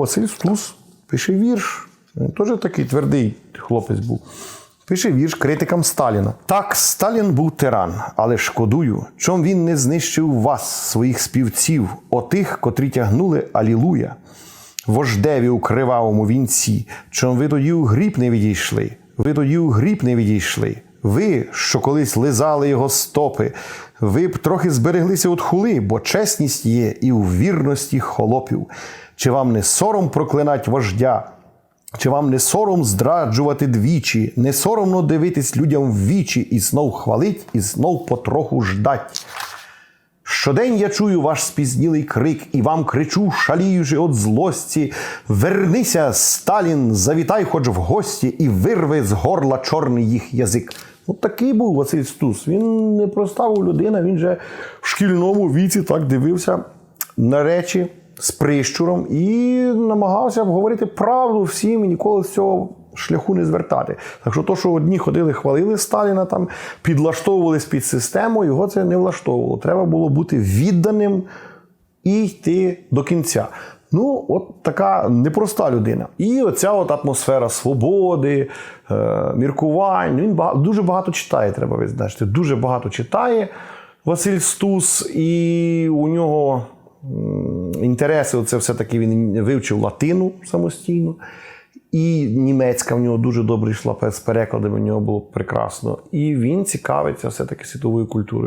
Василь Стус пише вірш. Він теж такий твердий хлопець був. Пише вірш критикам Сталіна. Так, Сталін був тиран, але шкодую, чом він не знищив вас, своїх співців, отих, котрі тягнули Алілуя. Вождеві у кривавому вінці, чом ви тоді у гріб не відійшли, ви тоді у гріб не відійшли. Ви, що колись лизали його стопи, ви б трохи збереглися від хули, бо чесність є і у вірності холопів. Чи вам не сором проклинать вождя? Чи вам не сором зраджувати двічі, не соромно дивитись людям в вічі і знов хвалить, і знов потроху ждать? Щодень я чую ваш спізнілий крик, і вам кричу, шаліючи от злості. Вернися, Сталін, завітай хоч в гості, і вирви з горла чорний їх язик. Ну, такий був Василь Стус. Він не проста був людина, він же в шкільному віці так дивився на речі з прищуром і намагався говорити правду всім і ніколи з цього шляху не звертати. Так що то, що одні ходили, хвалили Сталіна, там підлаштовувались під систему, його це не влаштовувало. Треба було бути відданим і йти до кінця. Ну, от така непроста людина. І оця от атмосфера свободи, е, міркувань. Він дуже багато читає, треба відзначити. Дуже багато читає Василь Стус, і у нього інтереси, це все-таки він вивчив латину самостійно. І німецька в нього дуже добре йшла з перекладами, в нього було прекрасно. І він цікавиться все-таки світовою культурою.